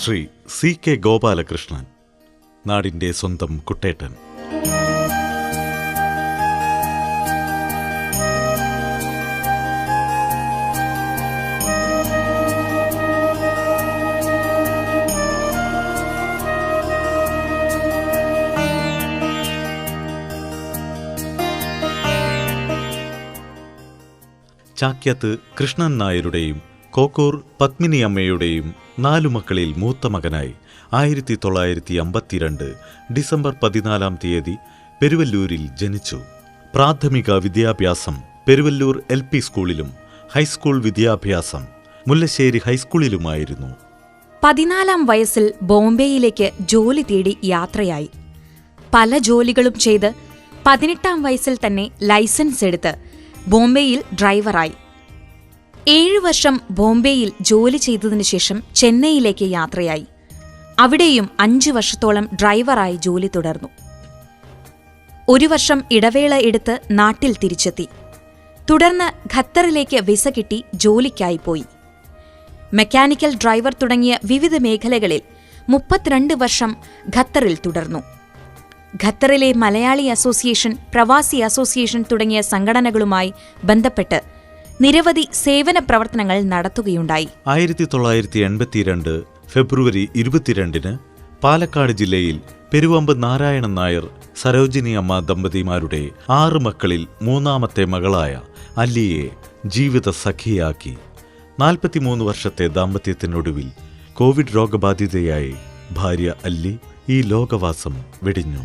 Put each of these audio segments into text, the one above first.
Shri C K Gopalakrishnan നാടിന്റെ സ്വന്തം കുട്ടേട്ടൻ. ചാക്യാത്ത് കൃഷ്ണൻ നായരുടെയും കോക്കൂർ പത്മിനി അമ്മയുടെയും നാലു മക്കളിൽ മൂത്ത മകനായി ആയിരത്തി തൊള്ളായിരത്തി അമ്പത്തിരണ്ട് ഡിസംബർ പതിനാലാം തീയതി പെരുവല്ലൂരിൽ ജനിച്ചു. പ്രാഥമിക വിദ്യാഭ്യാസം പെരുവല്ലൂർ എൽ പി സ്കൂളിലും ഹൈസ്കൂൾ വിദ്യാഭ്യാസം മുല്ലശ്ശേരി ഹൈസ്കൂളിലുമായിരുന്നു. പതിനാലാം വയസ്സിൽ ബോംബെയിലേക്ക് ജോലി തേടി യാത്രയായി. പല ജോലികളും ചെയ്ത് പതിനെട്ടാം വയസ്സിൽ തന്നെ ലൈസൻസ് എടുത്ത് ബോംബെയിൽ ഡ്രൈവറായി. ഏഴു വർഷം ബോംബെയിൽ ജോലി ചെയ്തതിനു ശേഷം ചെന്നൈയിലേക്ക് യാത്രയായി. അവിടെയും അഞ്ചു വർഷത്തോളം ഡ്രൈവറായി ജോലി തുടർന്നു. ഒരു വർഷം ഇടവേള എടുത്ത് നാട്ടിൽ തിരിച്ചെത്തി. തുടർന്ന് ഖത്തറിലേക്ക് വിസ കിട്ടി ജോലിക്കായി പോയി. മെക്കാനിക്കൽ ഡ്രൈവർ തുടങ്ങിയ വിവിധ മേഖലകളിൽ മുപ്പത്തിരണ്ട് വർഷം ഖത്തറിൽ തുടർന്നു. ഖത്തറിലെ മലയാളി അസോസിയേഷൻ പ്രവാസി അസോസിയേഷൻ തുടങ്ങിയ സംഘടനകളുമായി ബന്ധപ്പെട്ട് നിരവധി സേവന പ്രവർത്തനങ്ങൾ നടത്തുകയുണ്ടായി. ആയിരത്തി തൊള്ളായിരത്തി എൺപത്തിരണ്ട് ഫെബ്രുവരി ഇരുപത്തിരണ്ടിന് പാലക്കാട് ജില്ലയിൽ പെരുവമ്പ് നാരായണൻ നായർ സരോജിനി അമ്മ ദമ്പതിമാരുടെ ആറ് മക്കളിൽ മൂന്നാമത്തെ മകളായ അല്ലിയെ ജീവിത സഖിയാക്കി. നാൽപ്പത്തിമൂന്ന് വർഷത്തെ ദാമ്പത്യത്തിനൊടുവിൽ കോവിഡ് രോഗബാധിതയായി ഭാര്യ അല്ലി ഈ ലോകവാസം വെടിഞ്ഞു.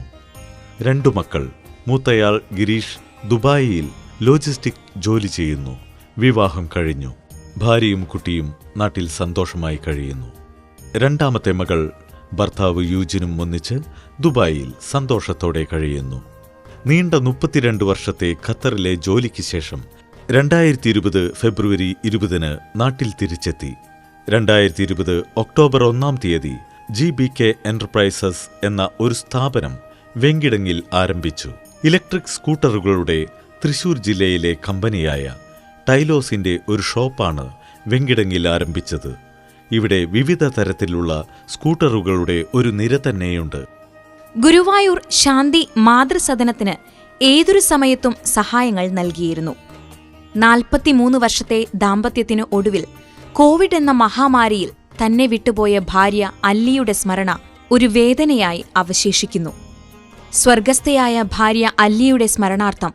രണ്ടു മക്കൾ മൂത്തയാൾ ഗിരീഷ് ദുബായിയിൽ ലോജിസ്റ്റിക് ജോലി ചെയ്യുന്നു. വിവാഹം കഴിഞ്ഞു. ഭാര്യയും കുട്ടിയും നാട്ടിൽ സന്തോഷമായി കഴിയുന്നു. രണ്ടാമത്തെ മകൾ ഭർത്താവ് യൂജിനും ഒന്നിച്ച് ദുബായിൽ സന്തോഷത്തോടെ കഴിയുന്നു. നീണ്ട മുപ്പത്തിരണ്ട് വർഷത്തെ ഖത്തറിലെ ജോലിക്ക് ശേഷം രണ്ടായിരത്തി ഇരുപത് ഫെബ്രുവരി ഇരുപതിന് നാട്ടിൽ തിരിച്ചെത്തി. രണ്ടായിരത്തി ഇരുപത് ഒക്ടോബർ ഒന്നാം തീയതി ജി ബി കെ എന്റർപ്രൈസസ് എന്ന ഒരു സ്ഥാപനം വെങ്കിടങ്ങിൽ ആരംഭിച്ചു. ഇലക്ട്രിക് സ്കൂട്ടറുകളുടെ തൃശൂർ ജില്ലയിലെ കമ്പനിയായ ടൈലോസിന്റെ ഒരു ഷോപ്പാണ് വെങ്കിടങ്ങിൽ ആരംഭിച്ചത്. ഇവിടെ വിവിധ തരത്തിലുള്ള സ്കൂട്ടറുകളുടെ ഒരു നിര തന്നെയുണ്ട്. ഗുരുവായൂർ ശാന്തി മാതൃസദനത്തിന് ഏതൊരു സമയത്തും സഹായങ്ങൾ നൽകിയിരുന്നു. നാൽപ്പത്തിമൂന്ന് വർഷത്തെ ദാമ്പത്യത്തിനു ഒടുവിൽ കോവിഡ് എന്ന മഹാമാരിയിൽ തന്നെ വിട്ടുപോയ ഭാര്യ അല്ലിയുടെ സ്മരണ ഒരു വേദനയായി അവശേഷിക്കുന്നു. സ്വർഗസ്ഥയായ ഭാര്യ അല്ലിയുടെ സ്മരണാർത്ഥം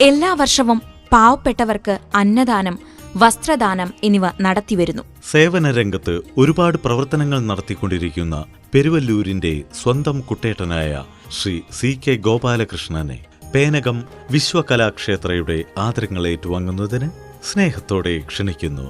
എല്ലാ വർഷവും പാവപ്പെട്ടവർക്ക് അന്നദാനം വസ്ത്രദാനം എന്നിവ നടത്തിവരുന്നു. സേവന രംഗത്ത് ഒരുപാട് പ്രവർത്തനങ്ങൾ നടത്തിക്കൊണ്ടിരിക്കുന്ന പെരുവല്ലൂരിന്റെ സ്വന്തം കുട്ടേട്ടനായ ശ്രീ സി കെ ഗോപാലകൃഷ്ണനെ പേനകം വിശ്വകലാക്ഷേത്രയുടെ ആദരങ്ങൾ ഏറ്റുവാങ്ങുന്നതിന് സ്നേഹത്തോടെ ക്ഷണിക്കുന്നു